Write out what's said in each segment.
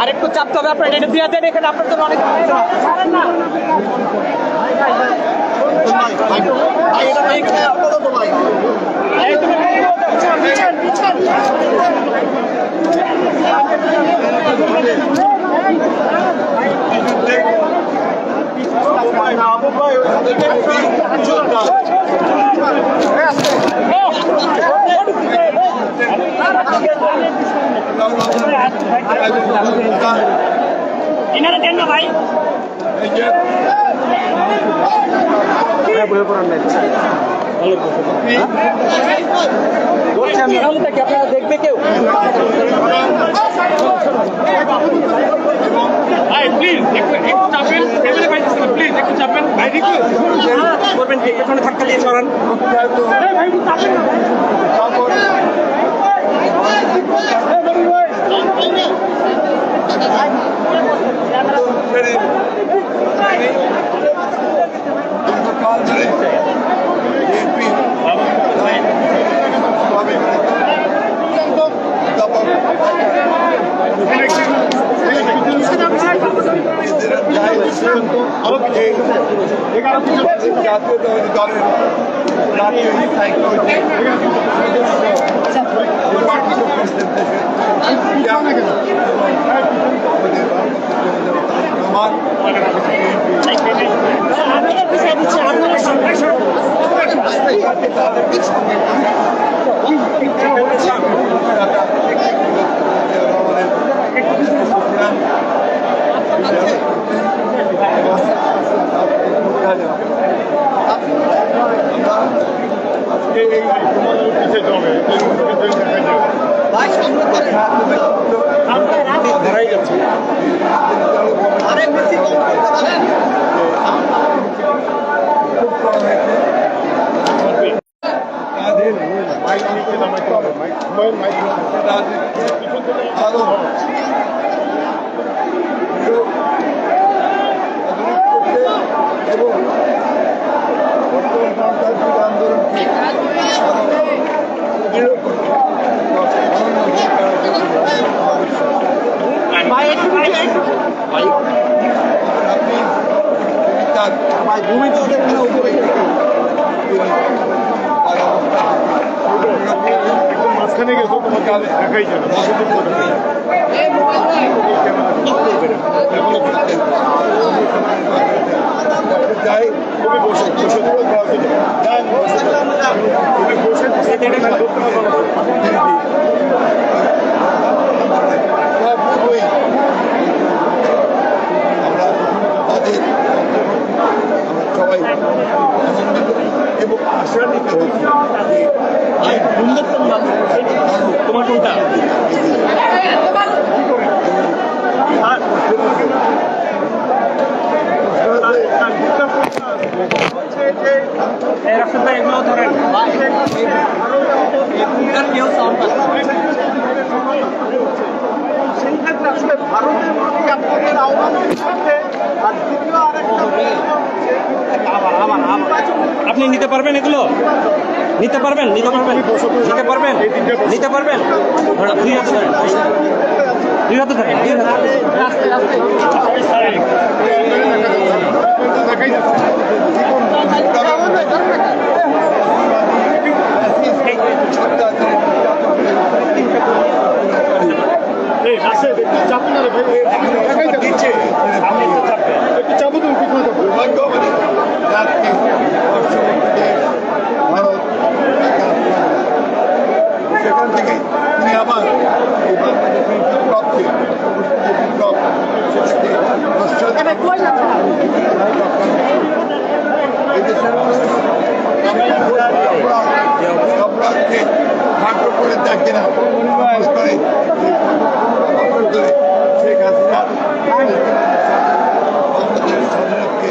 আরেকটু চাপতে হবে আপনার এটা দিয়ে দেন এখানে আপনার জন্য অনেক ভাই এনারা দেন না ভাই বলছি আমি আপনারা দেখবে কেউ ভাই প্লিজ একটু একটু চাপেন ক্যামেরা পাইতেছে না প্লিজ একটু চাপেন ভাই রিকোয়েস্ট করবেন কি? পেছনে ধাক্কা দিয়ে সরান এই ভাই জাতীয় দলের রাজনৈতিক দায়িত্ব আমার তার অবস্থা একদম মাঝখানে গেছো তোমাকে দেখাই যাবে যাই তুমি বসে বসে বসে তুমি বসে ধরতে পারব না সবসময় আমরা তাদের আমরা সবাই আনন্দিত এবং আশান্বিত হয়েছি যে এই উন্নতম তোমার কোনটা এই রাস্তাটা এগুলো ধরেন কেউ সাউন্ড সেই ক্ষেত্রে আসলে ভারতের প্রতি আপনাদের আহ্বান থাকবে আর দ্বিতীয় আরেকটা আপনি নিতে পারবেন এগুলো? নিতে পারবেন? নিতে পারবেন? নিতে পারবেন? নিতে পারবেন? দুই হাতে ধরেন, দুই এই আসে চাপ না রে ভাই দেখাই দিচ্ছে সামনে তো চাপবে একটু চাপো তুমি পিছনে চাপো দুর্ভাগ্যবাদী রাতকে পার্শ্ববর্তী দেশ ভারত একা আক্রমণ করে। সেখান থেকে তিনি আবার এই বাংলাদেশের বিপ্লবকে যে বিপ্লব সেটাকে প্রশ্রয় এই দেশের মানুষ সেখানে অপরাধ অপরাধকে খাটো করে দেখে না মানুষ করে বছর ধরে শেখ হাসিনা বাংলাদেশের স্বাধীনতাকে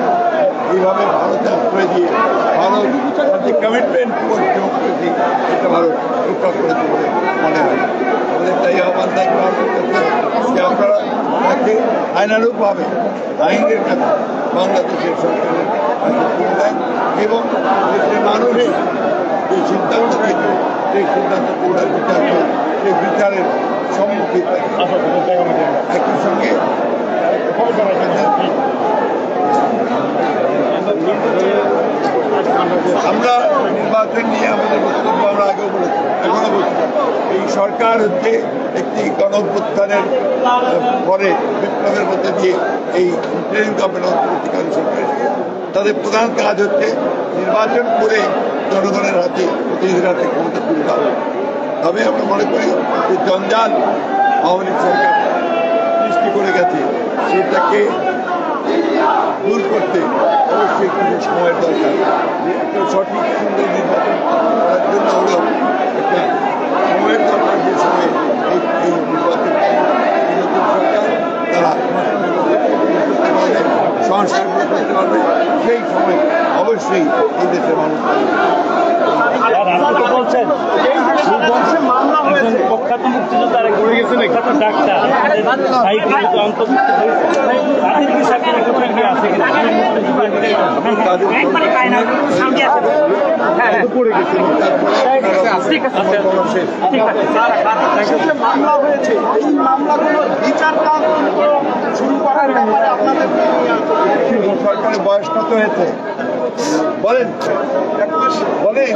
এইভাবে ভারতে আশ্রয় দিয়ে ভারত যে কমিটমেন্ট ডেমোক্রেসি সেটা ভারত রক্ষা করেছে বলে মনে হয়। আমাদের তাই আহ্বান থাকবে যে আপনারা তাকে আইনানুগভাবে আইনের কাছে বাংলাদেশের সরকারের কাছে দেন এবং দেশের মানুষ যে সিদ্ধান্ত নিয়েছে সেই সিদ্ধান্ত পুরো বিচার করে সেই বিচারের সম্মুখীন থাকে একই সঙ্গে আমরা নির্বাচন নিয়ে আমাদের বক্তব্য আমরা আগেও বলেছি এখনও বলছি। এই সরকার হচ্ছে একটি আহ, পরে বিপ্লবের মধ্যে দিয়ে এই ইন্টারিম গভর্নমেন্ট সরকার তাদের প্রধান কাজ হচ্ছে নির্বাচন করে জনগণের হাতে প্রতিনিধির হাতে ক্ষমতা তুলে দেওয়া। তবে আমরা মনে করি যে জঞ্জাল আওয়ামী লীগ সরকার সৃষ্টি করে গেছে সেটাকে দূর করতে অবশ্যই কিছু সময়ের দরকার। একটা সঠিক সুন্দর নির্বাচন করার জন্য হলো একটা সময়ের দরকার যে সময়ে এই নির্বাচন সরকার তারা সংস্কার করতে পারবে, সেই সময় অবশ্যই এই দেশের মানুষ পাবে। বলছেন মামলা হয়েছে প্রখ্যাত মুক্তিযোদ্ধা গড়ে গেছেন বিখ্যাত ডাক্তার সাহিত্য অন্তর্ভুক্ত হয়েছে তাদের কি সার্টিফিকেট কি আছে কিনা তাদের পড়ে গেছে ঠিক আছে শেষ যে মামলা হয়েছে এই মামলাগুলোর বিচারটা শুরু করার ব্যাপারে আপনাদের সরকারের বয়স কত হয়েছে বলেন বলেন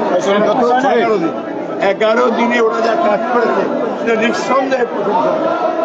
এগারো দিন ওরা যা কাজ করেছে। নিঃসন্দেহে প্রশংসা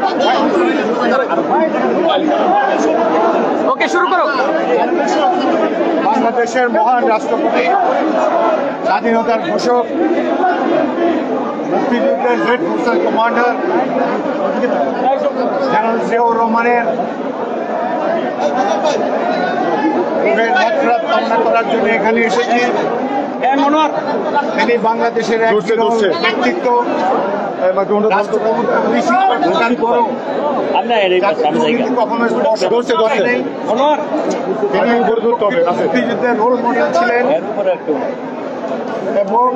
ওকে শুরু করো। বাংলাদেশের মহান রাষ্ট্রপতি স্বাধীনতার ঘোষক মুক্তিযুদ্ধের হেড ফোর্সের কমান্ডার জেনারেল জিয়াউর রহমানের মাত্রা কামনা করার জন্য এখানে এসেছি তিনি বাংলাদেশের এক ব্যক্তিত্ব। মুক্তিযুদ্ধের রোল মডেল ছিলেন। এবং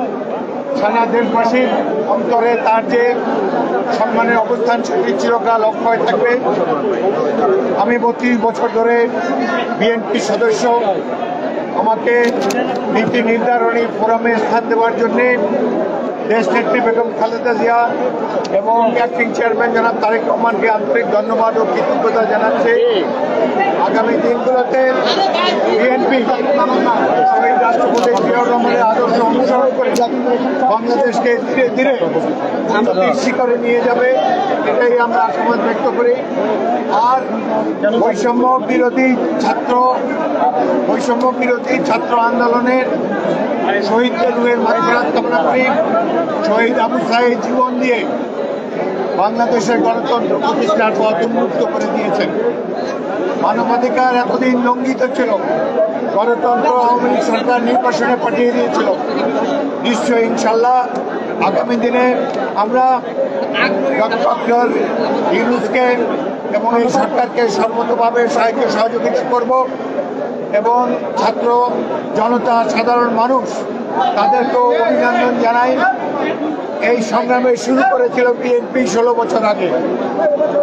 সারা দেশবাসীর অন্তরে তার যে সম্মানের অবস্থান সেটি চিরকাল অক্ষয় থাকবে। আমি বত্রিশ বছর ধরে বিএনপি সদস্য। আমাকে নীতি নির্ধারণী ফোরামে স্থান দেওয়ার জন্যে দেশ নেত্রী বেগম খালেদা জিয়া এবং অ্যাক্টিং চেয়ারম্যান জনাব তারেক রহমানকে আন্তরিক ধন্যবাদ ও কৃতজ্ঞতা জানাচ্ছি। আগামী দিনগুলোতে বিএনপি রাষ্ট্রপতি জিয়াউর রহমানের আদর্শ অনুসরণ করে বাংলাদেশকে ধীরে ধীরে শিখরে নিয়ে যাবে, এটাই আমরা আশাবাদ ব্যক্ত করি। আর বৈষম্য বিরোধী ছাত্র, বৈষম্য বিরোধী ছাত্র আন্দোলনের শহীদদের রুহের মাধ্যমে কামনা করি। শহীদ আবু সাহেব জীবন দিয়ে বাংলাদেশের গণতন্ত্র প্রতিষ্ঠার পথ উন্মুক্ত করে দিয়েছেন। মানবাধিকার এতদিন লঙ্ঘিত ছিল। গণতন্ত্র আওয়ামী লীগ সরকার নির্বাসনে পাঠিয়ে দিয়েছিল। নিশ্চয়ই ইনশাল্লাহ আগামী দিনে আমরা ডক্টর ইউনুসকে এবং এই সরকারকে সর্বতভাবে সাহায্য সহযোগিতা করব। এবং ছাত্র জনতা, সাধারণ মানুষ, তাদেরকেও অভিনন্দন জানাই। এই সংগ্রামে শুরু করেছিল বিএনপি ষোলো বছর আগে।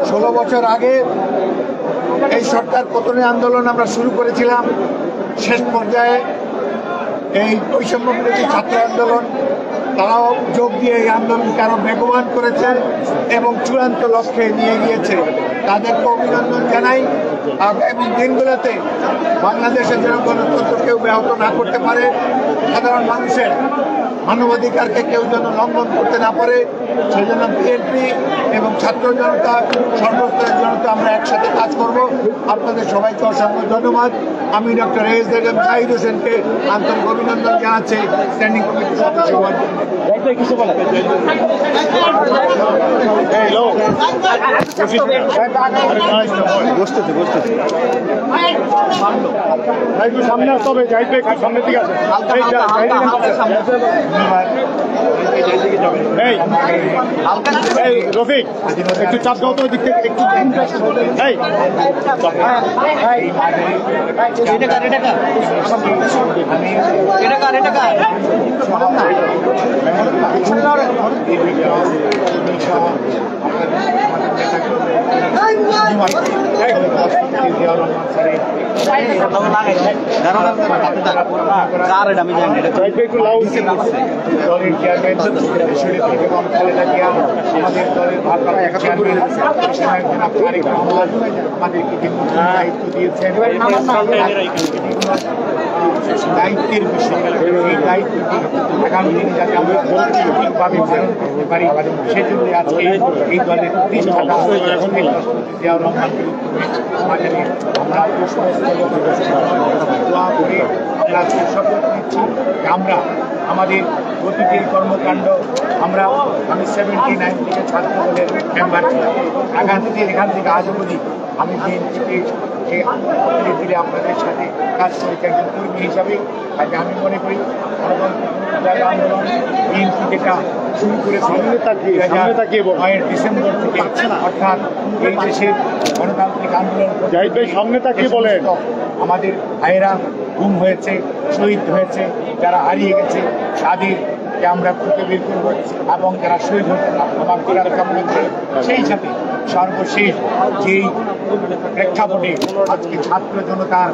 ষোলো বছর আগে এই সরকার পতনের আন্দোলন আমরা শুরু করেছিলাম। শেষ পর্যায়ে এই বৈষম্য ছাত্র আন্দোলন তারাও যোগ দিয়ে এই আন্দোলনকে আরও বেগবান করেছেন এবং চূড়ান্ত লক্ষ্যে নিয়ে গিয়েছে। তাদেরকে অভিনন্দন জানাই। এবং দিনগুলোতে বাংলাদেশের যেন গণতন্ত্র কেউ ব্যাহত না করতে পারে। সাধারণ মানুষের মানবাধিকারকে কেউ যেন লঙ্ঘন করতে না পারে সেই জন্য বিএনপি এবং ছাত্র জনতা সর্বস্তরের জনতা আমরা একসাথে কাজ করব আপনাদের সবাইকে অসংখ্য ধন্যবাদ আমি ডক্টর এস বেগম জাহিদ হোসেনকে আন্তরিক অভিনন্দন জানাচ্ছি স্ট্যান্ডিং কমিটির সদস্য সামনে আসতে হবে সামনের দিকে আসে এই রফিক একটু চাপ দাও তো দিক থেকে একটু এই এটা আমাদের দলের ভারপ্রাপ্ত আমাদেরকে দায়িত্ব দিয়েছেন দায়িত্বের বিষয়। এই দায়িত্বটি আগামী দিনে যাতে আমরা করতে পারি, সেজন্য আজকে এই দলের প্রতিষ্ঠাতা আমরা শপথ নিচ্ছি আমরা আমাদের প্রতিটি কর্মকাণ্ড, আমরা আমি সেভেন্টি নাইন থেকে ছাত্র দলের মেম্বার ছিলাম। আগামী দিন এখান থেকে আজ অবধি আমি বিএনপিকে যে ধীরে আপনাদের সাথে কাজ করেছি একজন কর্মী হিসাবে কাজে আমি মনে করি আন্দোলন বিএনপি যেটা শুরু করে সামনে তাকিয়ে নয়ের ডিসেম্বর থেকে অর্থাৎ এই দেশের গণতান্ত্রিক আন্দোলন জাহিদ ভাই সামনে তাকিয়ে বলেন। আমাদের ভাইয়েরা গুম হয়েছে শহীদ হয়েছে যারা হারিয়ে গেছে তাদের আমরা খুঁজে বের করব এবং যারা শহীদ হতে আমার করার কামনা করে সেই সাথে সর্বশেষ যেই প্রেক্ষাপটে আজকে ছাত্র জনতার,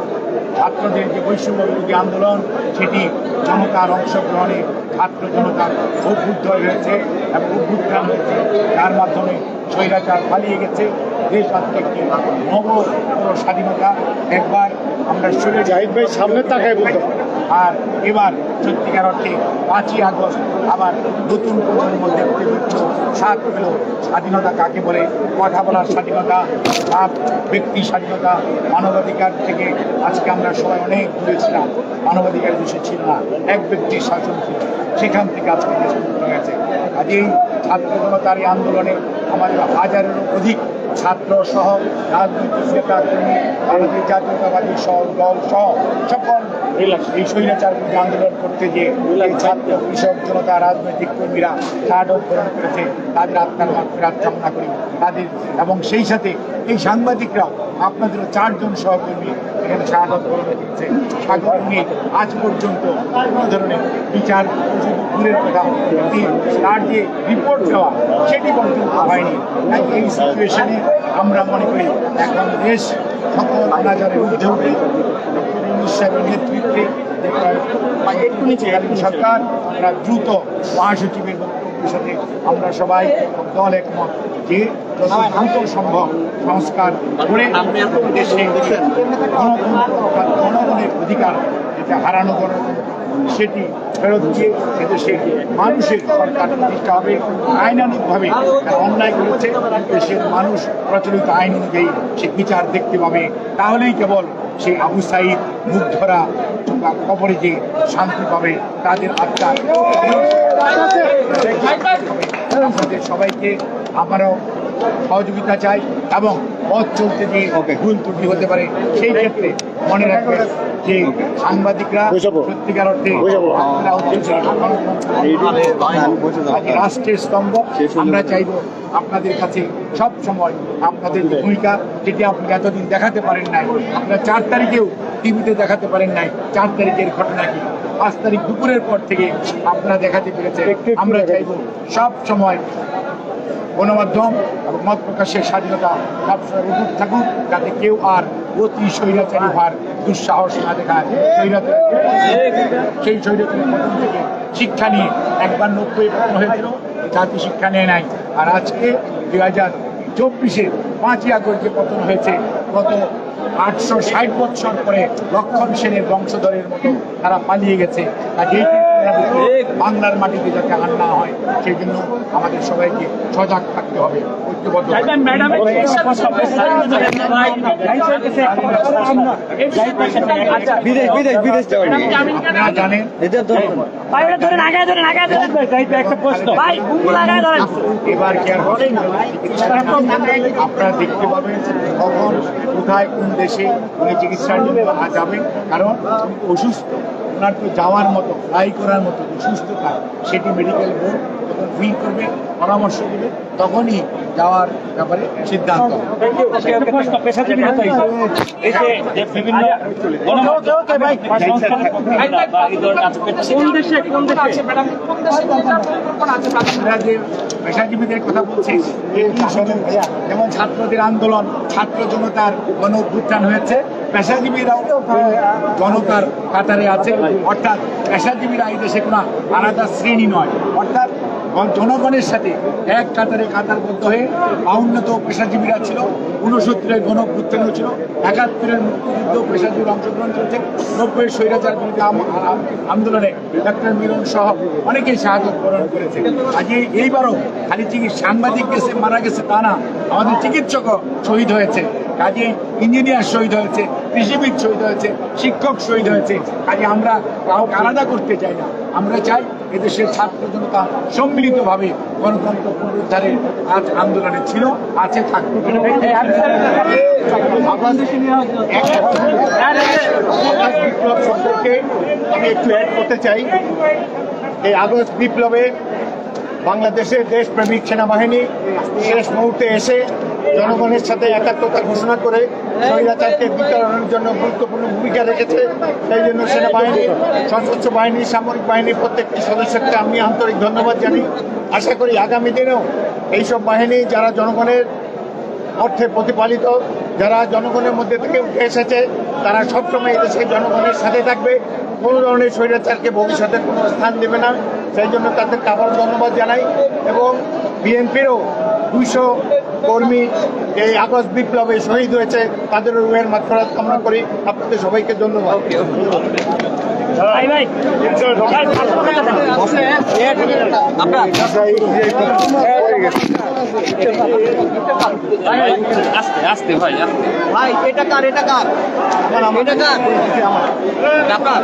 ছাত্রদের যে বৈষম্য বিরোধী আন্দোলন, সেটি জনতার অংশগ্রহণে ছাত্র জনতার অভ্যুদয় হয়েছে এবং অভ্যুত্থান হয়েছে। যার মাধ্যমে স্বৈরাচার পালিয়ে গেছে। দেশ আজকে একটি নব স্বাধীনতা। একবার আমরা শুনে যাই ভাই সামনে তাকায় বলতে, আর এবার সত্যিকার অর্থে পাঁচই আগস্ট আবার নতুন প্রজন্মের মধ্যে সাত পেল স্বাধীনতা কাকে বলে? কথা বলার স্বাধীনতা সাত ব্যক্তি স্বাধীনতা, মানবাধিকার থেকে আজকে আমরা সবাই অনেক দূরে ছিলাম। মানবাধিকার বিষয় ছিল না, এক ব্যক্তির শাসন ছিল, সেখান থেকে আজকে দেশ হয়েছে কাজেই ছাত্র জনতার এই আন্দোলনে আমাদের হাজারেরও অধিক ছাত্র সহ রাজনৈতিক নেতা কর্মী জাতীয়তাবাদী সহ দল সহ সকল এই স্বৈরাচার আন্দোলন করতে যে এই ছাত্র কৃষক জনতা রাজনৈতিক কর্মীরা শাহাদত গ্রহণ করেছে তাদের আত্মার মাত্রার কামনা করি তাদের। এবং সেই সাথে এই সাংবাদিকরা আপনাদের চারজন সহকর্মী এখানে শাহাদত গ্রহণ করেছে সাগর নিয়ে আজ পর্যন্ত কোনো ধরনের বিচার দূরের কথা তার যে রিপোর্ট দেওয়া, সেটি পর্যন্ত হয়নি। তাই এই সিচুয়েশনে আমরা মনে করি এখন দেশ সকল অনাচারের ইউনুস সাহেবের নেতৃত্বে সরকার দ্রুত মহাসচিবের বক্তব্যের সাথে আমরা সবাই দল একমত যে দ্রুত সম্ভব সংস্কার করে দেশে জনগণের অধিকার যেটা হারানো গণতন্ত্র সেটি ফেরত দিয়ে এদেশে মানুষের সরকার প্রতিষ্ঠা হবে। আইনানুগভাবে যারা অন্যায় করেছে। দেশের মানুষ প্রচলিত আইন অনুযায়ী সে বিচার দেখতে পাবে। তাহলেই কেবল সেই আবু সাইদ মুগ্ধরা বা কবরে যে শান্তি পাবে তাদের আত্মার সবাইকে আমারও সহযোগিতা চাই এবং পথ চলতে যে ভুল ত্রুটি হতে পারে। সেই ক্ষেত্রে মনে রাখবেন যে সাংবাদিকরা সত্যিকার অর্থে রাষ্ট্রের স্তম্ভ। আমরা চাইব আপনাদের কাছে সব সময় আপনাদের ভূমিকা যেটি আপনি এতদিন দেখাতে পারেন নাই। আপনারা চার তারিখেও টিভিতে দেখাতে পারেন নাই। চার তারিখের ঘটনা কি? পাঁচ তারিখ দুপুরের পর থেকে আপনারা দেখাতে পেরেছে আমরা চাইব সব সময় গণমাধ্যম এবং মত প্রকাশের স্বাধীনতা সবসময় উদ্যোগ থাকুক, যাতে কেউ আর অতি স্বৈরাচারী হওয়ার দুঃসাহস না দেখায়। সেই স্বৈরাচারী থেকে শিক্ষা নিয়ে একবার নব্বই পতন হয়েছিল জাতি শিক্ষা নেয় নাই। আর আজকে দুই হাজার চব্বিশে পাঁচই আগস্ট যে পতন হয়েছে, গত আটশো ষাট বৎসর পরে লক্ষণ সেনের বংশধরের মতো তারা পালিয়ে গেছে। বাংলার মাটিতে যাতে আর না হয় সেই জন্য আমাদের সবাইকে সজাগ থাকতে হবে ঐক্যবদ্ধ আপনারা জানেন? এবার কি আর হবে? আপনারা দেখতে পাবেন কখন কোথায় কোন দেশে উনি চিকিৎসার জন্য যাবেন কারণ অসুস্থ ওনার তো যাওয়ার মতো ফ্লাই করার মতো সুস্থতা সেটি মেডিকেল বোর্ড ফিল করবে পরামর্শ দেবে তখনই যাওয়ার ব্যাপারে সিদ্ধান্ত। পেশাজীবীদের কথা বলছি যেমন ছাত্রদের আন্দোলন, ছাত্র জনতার গণ অভ্যুত্থান হয়েছে, পেশাজীবীরাও জনতার কাতারে আছে। অর্থাৎ পেশাজীবীরা এই দেশে কোনো আলাদা শ্রেণি নয়। অর্থাৎ জনগণের সাথে এক কাতারে কাতারবদ্ধ হয়ে আউন্নত পেশাজীবীরা ছিল, ঊনসত্তরের গণ অভ্যুত্থানও ছিল, একাত্তরের মুক্তিযুদ্ধ পেশাজীবীর অংশগ্রহণ চলছে নব্বই স্বৈরাচার আম- আন্দোলনে ডাক্তার মিলন সহ অনেকেই সাহায্য গ্রহণ করেছে। আজকে এইবারও খালি চিকিৎসা সাংবাদিক গেছে, মারা গেছে তা না, আমাদের চিকিৎসকও শহীদ হয়েছে। কাজে ইঞ্জিনিয়ার শহীদ হয়েছে, কৃষিবিদ শহীদ হয়েছে, শিক্ষক শহীদ হয়েছে। কাজে আমরা কাউকে আলাদা করতে চাই না। আমরা চাই এদেশের ছাত্র জনতা সম্মিলিতভাবে গণতন্ত্র পুনরুদ্ধারের আজ আন্দোলনে ছিল, আছে বিপ্লব সম্পর্কে আমি একটু অ্যাড করতে চাই। এই আগস্ট বিপ্লবে বাংলাদেশের দেশপ্রেমিক সেনাবাহিনী শেষ মুহূর্তে এসে জনগণের সাথে একাত্মতা ঘোষণা করে স্বৈরাচারকে বিতরণের জন্য গুরুত্বপূর্ণ ভূমিকা রেখেছে। সেই জন্য সেনাবাহিনী সশস্ত্র বাহিনী, সামরিক বাহিনীর প্রত্যেকটি সদস্যকে আমি আন্তরিক ধন্যবাদ জানি আশা করি আগামী দিনেও এইসব বাহিনী যারা জনগণের অর্থে প্রতিপালিত, যারা জনগণের মধ্যে থেকে উঠে এসেছে, তারা সবসময় এদেশের জনগণের সাথে থাকবে। কোনো ধরনের স্বৈরাচারকে ভবিষ্যতে কোনো স্থান দেবে না। সেই জন্য তাদেরকে আবার ধন্যবাদ জানাই এবং বিএনপিরও দুইশো কর্মী এই আকাশ বিপ্লবে শহীদ হয়েছে তাদের রুহের মাত্রাত কামনা করি। আপনাদের সবাইকে ধন্যবাদ। আপনার আস্তে আস্তে ভাই ভাই এটা কার এটা কার? এটা কার? আপনার?